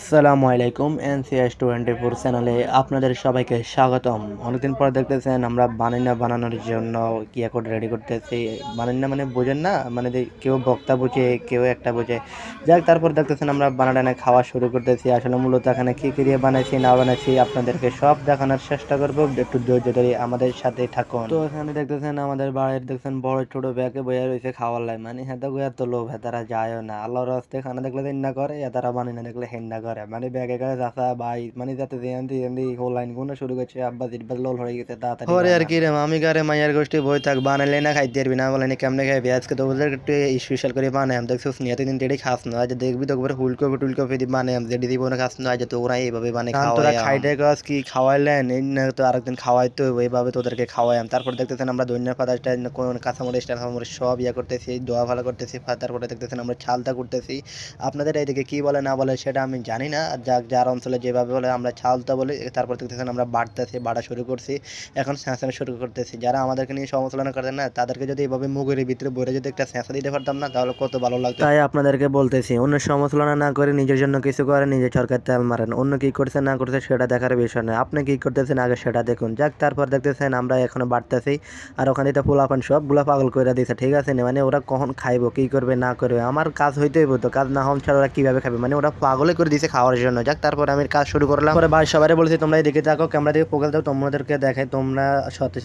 আসসালামু আলাইকুম NCS twenty four চ্যানেলে আপনাদের সবাইকে স্বাগতম। অনেকদিন পর দেখতেছেন আমরা বানাইনা বানানোর জন্য কি এখন রেডি করতেছি। বানাইনা মানে বোঝেন না মানে কেউ বক্তা বুঝে, কেউ একটা বুঝে। যাক, তারপর দেখতেছেন আমরা বানাটানা খাওয়া শুরু করতেছি। আসলে মূলত এখানে কী কী দিয়ে বানাইছি, না বানাইছি আপনাদেরকে সব দেখানোর চেষ্টা করব। একটু ধৈর্য ধরে আমাদের সাথে থাকুন। তো এখানে দেখতেছেন আমাদের বাড়ির দেখছেন বড় ছোট ব্যাগে বইয়া রয়েছে খাওয়ার লাই। মানে হেতা গোয়া তো লোভ, হেতারা যায়ও না। আল্লাহর রাস্তে খানা দেখলে হিন্না করে এতারা বানি না দেখলে হিন্না করে। মানে ব্যাগে করে চাষা ভাই মানে যাতে যেমনি যেমনি হোল লাইনগুলো শুরু করছে আব্বা জিব্বা লোল হয়ে গেছে তাড়াতাড়ি ওরে আর কি রে আমি গারে মাইয়ার গোষ্ঠী বই থাক বানাইলে না খাইতে পারবি না বলে কেমনে খাইবি? আজকে তো ওদের একটু স্পেশাল করে বানাই আমি দেখছিস নিয়ে দিন টেড়ে খাস না আজ দেখবি তো একবার হুল কপি টুল কপি বানাই আমি যেটি দিব না খাস না আজ তো ওরা এইভাবে বানাই খাওয়া খাইতে গাছ কি খাওয়াইলেন এই না তো আরেকদিন খাওয়াইতো এইভাবে তোদেরকে খাওয়াইম তারপর দেখতেছেন আমরা দৈন্য পাতাটা কোন কাঁচামরিচ টাকামরিচ সব ইয়ে করতেছি দোয়া ভালো করতেছি তারপরে দেখতেছেন আমরা ছালটা করতেছি আপনাদের এইদিকে কি বলে না বলে সেটা আমি জানি না আর যাক যার অঞ্চলে যেভাবে বলে আমরা ছালটা বলি, তারপর দেখতেছেন আমরা বাড়তেছি, বাড়া শুরু করছি। এখন স্যাঁচানো শুরু করতেছি। যারা আমাদেরকে নিয়ে সমালোচনা করেন না, তাদেরকে যদি এভাবে মুগের ভিতরে বলে যদি একটা স্যাঁচা দিতে পারতাম না, তাহলে কত ভালো লাগতো। তাই আপনাদেরকে বলতেছি, অন্য সমালোচনা না করে নিজের জন্য কিছু করে নিজের সরকার তেল মারেন। অন্য কি করছে না করছে সেটা দেখার বিষয় নয়। আপনি কি করতেছেন, আগে সেটা দেখুন। যাক, তারপর দেখতেছেন আমরা এখনও বাড়তেছি, আর ওখানে তো পোলাপান সবগুলো পাগল করে দিয়েছে ঠিক আছে না মানে ওরা কখন খাইবো, কি করবে, না করবে, আমার কাজ হইতেই হতো কাজ না হন ছাড়া ওরা কীভাবে খাবে? মানে ওরা পাগলে করে দিয়েছে খাওয়ার জন্য। যাক তারপর আমি কাজ শুরু করলাম। পরে ভাই সবাই বলেছি তোমরা এদিকে থাকো ক্যামেরা দিকে পোকাল দাও তোমাদেরকে দেখাই তোমরা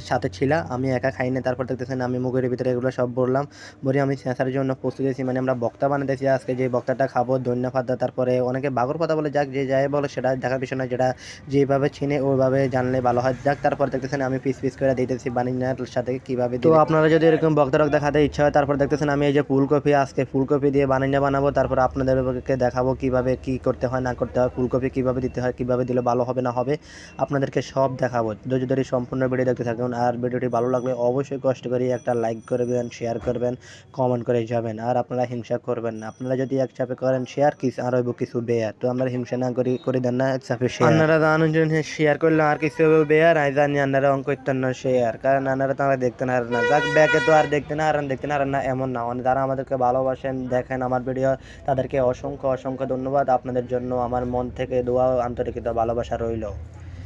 সাথে ছিলা আমি একা খাই না তারপর দেখতেছেন আমি মুগের ভিতরে এগুলো সব বললাম। বলি আমি স্যাঁচার জন্য প্রস্তুত হয়েছি মানে আমরা বক্তা বানাতেছি আজকে যে বক্তাটা খাব ধন্য পাতা তারপরে অনেকে বাগর পাতা বলে যাক যে যাই বলে সেটা দেখার বিষয় না যেটা যেভাবে চিনে ওইভাবে জানলে ভালো হয়। যাক তারপর দেখতেছেন আমি পিস পিস করে দিতেছি বানিনার সাথে কীভাবে তো আপনারা যদি এরকম বক্তা রক্তা খাতে ইচ্ছা হয় তারপর দেখতেছেন আমি এই যে ফুলকপি আজকে ফুলকপি দিয়ে বানিনা বানাবো। তারপর আপনাদেরকে দেখাবো কীভাবে কি করতে হয়, না করতে হয়, ফুলকপি কীভাবে দিতে হয়, কীভাবে দিলে ভালো হবে, না হবে, আপনাদেরকে সব দেখাবো। ধৈর্য ধরে সম্পূর্ণ ভিডিও দেখতে থাকুন। আর ভিডিওটি ভালো লাগলে অবশ্যই কষ্ট করে একটা লাইক করবেন শেয়ার করবেন কমেন্ট করে যাবেন। আর আপনারা হিংসা করবেন না। আপনারা যদি এক চাপে করেন শেয়ার কিছু আর হইব কিছু বেয়ার। তো আমরা হিংসা না করি, করে দেন না, এক চাপে আপনারা জানেন শেয়ার করলে আর কিছু হবে বেয়ার, আই জানি আপনারা অঙ্ক করতেন না শেয়ার কারণ আপনারা তো আমরা দেখতেন আর না। যাক, ব্যাকে তো আর দেখতেন আর দেখতেন আর না এমন না। যারা আমাদেরকে ভালোবাসেন, দেখেন আমার ভিডিও তাদেরকে অসংখ্য অসংখ্য ধন্যবাদ। আপনাদের জন্য আমার মন থেকে দোয়া আন্তরিকতা ভালোবাসা রইল।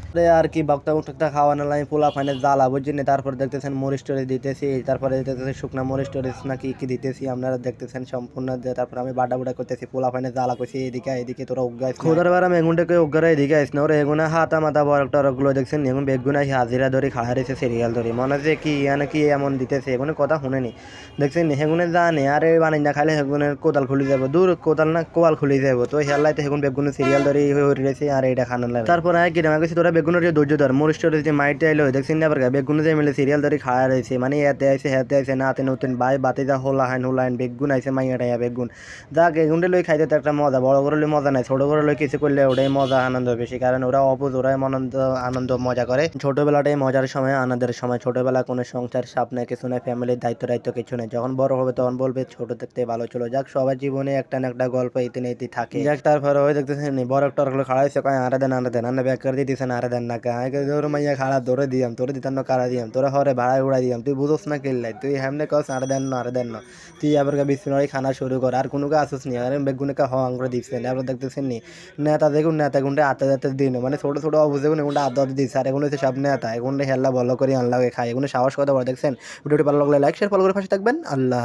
আর কি বক্তা উঠটা খাওয়ানো লাই পোলা ফাইনে জ্বালা বুঝছেন তারপর দেখতেছেন মরিচ টরিচ দিতেছি তারপরে দেখতেছেন শুকনা মরিচ টরিচ না কি কি দিতেছি আপনারা দেখতেছেন সম্পূর্ণ তারপর আমি বাডা বুড়া করতেছি পোলা ফাইনে জ্বালা করছি এদিকে এদিকে তোরা উগাইছ খোদার বার আমি এগুনটাকে উগারা এদিকে আইস না ওরা এগুনা হাতা মাথা বড় টরকগুলো দেখছেন এগুন বেগুনা হাজিরা ধরে খাড়া রয়েছে সিরিয়াল ধরে মনে হচ্ছে কি ইয়ানে কি এমন দিতেছে এগুলো কথা শুনেনি দেখছেন হেগুনে জানে আরে বানাই না খাইলে হেগুনের কোদাল খুলে যাব দূর কোদাল না কোয়াল খুলে যাব তো হেলাইতে হেগুন বেগুনের সিরিয়াল ধরে হয়ে রয়েছে আর এটা খানা লাগে তারপর আয় কি আমি তোরা বেগুনের যে ধৈর্য ধর মোর স্টোরে যে মাইটে আইলো দেখছেন না বেগুন যে মিলে সিরিয়াল ধরে খাওয়া রয়েছে মানে এতে আইছে হেতে আইছে নাতে নতুন বাই, বাতে যা, হোলা হাইন হোলাইন বেগুন আইছে মাইয়াটা বেগুন। যা এগুনটা লই খাইতে তো একটা মজা, বড় করে লই মজা নাই, ছোট করে লই কিছু করলে ওটাই মজা, আনন্দ বেশি কারণ ওরা অপুজ ওরাই আনন্দ আনন্দ, মজা করে ছোটবেলাটাই মজার সময়, আনন্দের সময়, ছোটবেলা কোনো সংসার সাপ নেই, কিছু নেই ফ্যামিলির দায়িত্ব দায়িত্ব কিছু নেই। যখন বড় হবে, তখন বলবে, ছোট দেখতে ভালো ছিল যাক, সবার জীবনে একটা না একটা গল্প ইতি নেই থাকে। যাক তারপরে ওই দেখতেছেন বড় একটা খাড়াইছে কয়, আরে দেন আরে দেন। ব্যাক করে দিতেছেন আরে দেন না কায় তোর মাইয়া খাড়া, ধরে দিয়াম তোরে দিতাম না কারা দিয়াম, তোরা হরে ভাড়ায় উড়াই দিয়াম, তুই বুঝোস না কিল্লাই তুই হেমনে কস, আরে দেন না, আরে দেন না। তুই আবার বিছনায় খানা শুরু কর, আর কোনো আসুস নি? আরে বেগুনে কা হং করে দিচ্ছেন আবার দেখতেছেন নি? নেতা দেখুন, নেতা গুন্ডে আতে আতে দিন মানে ছোট ছোট অবুঝে গুনে গুন্ডে আদর দিচ্ছে আর এগুলো সব নেতা এগুলো হেল্লা ভালো করে আনলা খায় এগুলো সাহস কথা বলে দেখছেন? ভিডিওটি ভালো লাগলে লাইক শেয়ার ফলো করে পাশে থাকবেন, আল্লাহ